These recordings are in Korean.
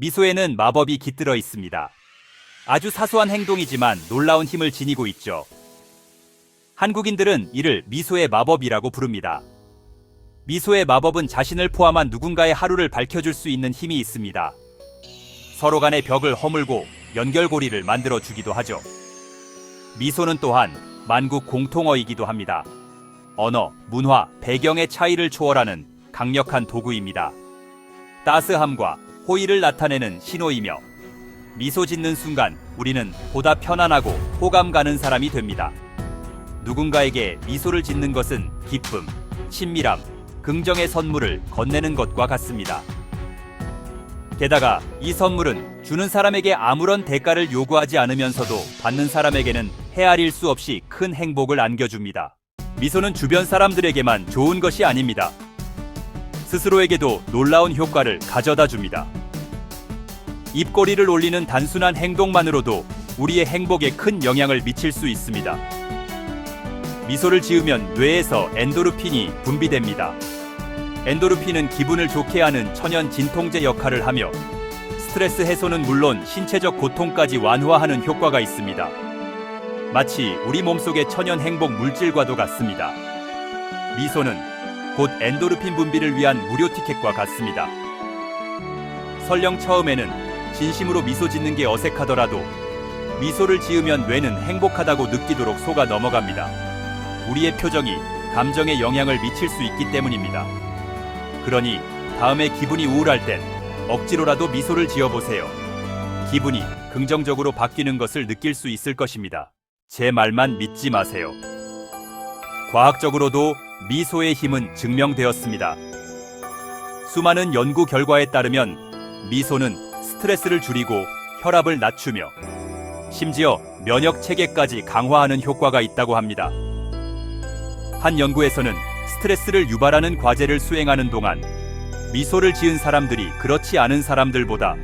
미소에는 마법이 깃들어 있습니다. 아주 사소한 행동이지만 놀라운 힘을 지니고 있죠. 한국인들은 이를 미소의 마법이라고 부릅니다. 미소의 마법은 자신을 포함한 누군가의 하루를 밝혀줄 수 있는 힘이 있습니다. 서로 간의 벽을 허물고 연결고리를 만들어 주기도 하죠. 미소는 또한 만국 공통어이기도 합니다. 언어, 문화, 배경의 차이를 초월하는 강력한 도구입니다. 따스함과 호의를 나타내는 신호이며 미소 짓는 순간 우리는 보다 편안하고 호감 가는 사람이 됩니다. 누군가에게 미소를 짓는 것은 기쁨, 친밀함, 긍정의 선물을 건네는 것과 같습니다. 게다가 이 선물은 주는 사람에게 아무런 대가를 요구하지 않으면서도 받는 사람에게는 헤아릴 수 없이 큰 행복을 안겨줍니다. 미소는 주변 사람들에게만 좋은 것이 아닙니다. 스스로에게도 놀라운 효과를 가져다 줍니다. 입꼬리를 올리는 단순한 행동만으로도 우리의 행복에 큰 영향을 미칠 수 있습니다. 미소를 지으면 뇌에서 엔도르핀이 분비됩니다. 엔도르핀은 기분을 좋게 하는 천연 진통제 역할을 하며 스트레스 해소는 물론 신체적 고통까지 완화하는 효과가 있습니다. 마치 우리 몸속의 천연 행복 물질과도 같습니다. 미소는 곧 엔도르핀 분비를 위한 무료 티켓과 같습니다. 설령 처음에는 진심으로 미소 짓는 게 어색하더라도 미소를 지으면 뇌는 행복하다고 느끼도록 속아 넘어갑니다. 우리의 표정이 감정에 영향을 미칠 수 있기 때문입니다. 그러니 다음에 기분이 우울할 땐 억지로라도 미소를 지어보세요. 기분이 긍정적으로 바뀌는 것을 느낄 수 있을 것입니다. 제 말만 믿지 마세요. 과학적으로도 미소의 힘은 증명되었습니다. 수많은 연구 결과에 따르면 미소는 스트레스를 줄이고 혈압을 낮추며 심지어 면역 체계까지 강화하는 효과가 있다고 합니다. 한 연구에서는 스트레스를 유발하는 과제를 수행하는 동안 미소를 지은 사람들이 그렇지 않은 사람들보다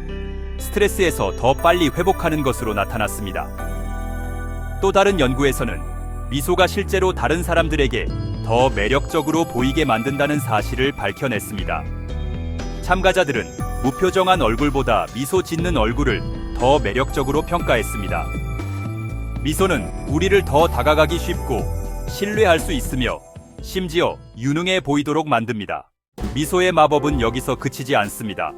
스트레스에서 더 빨리 회복하는 것으로 나타났습니다. 또 다른 연구에서는 미소가 실제로 다른 사람들에게 더 매력적으로 보이게 만든다는 사실을 밝혀냈습니다. 참가자들은 무표정한 얼굴보다 미소 짓는 얼굴을 더 매력적으로 평가했습니다. 미소는 우리를 더 다가가기 쉽고 신뢰할 수 있으며 심지어 유능해 보이도록 만듭니다. 미소의 마법은 여기서 그치지 않습니다.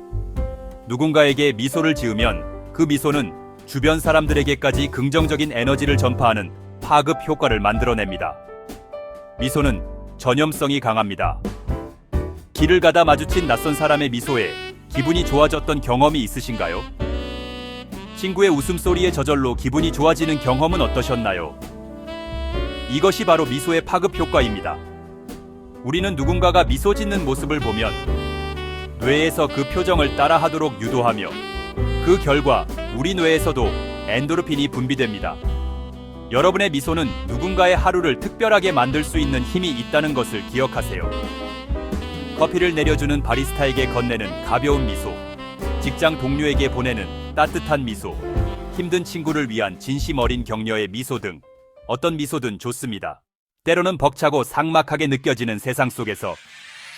누군가에게 미소를 지으면 그 미소는 주변 사람들에게까지 긍정적인 에너지를 전파하는 파급 효과를 만들어냅니다. 미소는 전염성이 강합니다. 길을 가다 마주친 낯선 사람의 미소에 기분이 좋아졌던 경험이 있으신가요? 친구의 웃음소리에 저절로 기분이 좋아지는 경험은 어떠셨나요? 이것이 바로 미소의 파급 효과입니다. 우리는 누군가가 미소 짓는 모습을 보면 뇌에서 그 표정을 따라하도록 유도하며 그 결과 우리 뇌에서도 엔도르핀이 분비됩니다. 여러분의 미소는 누군가의 하루를 특별하게 만들 수 있는 힘이 있다는 것을 기억하세요. 커피를 내려주는 바리스타에게 건네는 가벼운 미소, 직장 동료에게 보내는 따뜻한 미소, 힘든 친구를 위한 진심 어린 격려의 미소 등 어떤 미소든 좋습니다. 때로는 벅차고 삭막하게 느껴지는 세상 속에서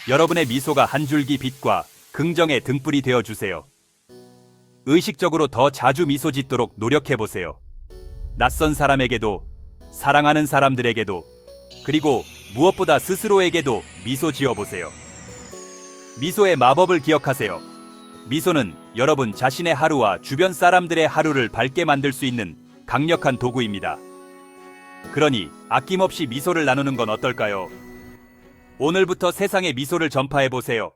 여러분의 미소가 한 줄기 빛과 긍정의 등불이 되어 주세요. 의식적으로 더 자주 미소 짓도록 노력해 보세요. 낯선 사람에게도 사랑하는 사람들에게도 그리고 무엇보다 스스로에게도 미소 지어 보세요. 미소의 마법을 기억하세요. 미소는 여러분 자신의 하루와 주변 사람들의 하루를 밝게 만들 수 있는 강력한 도구입니다. 그러니 아낌없이 미소를 나누는 건 어떨까요? 오늘부터 세상에 미소를 전파해 보세요.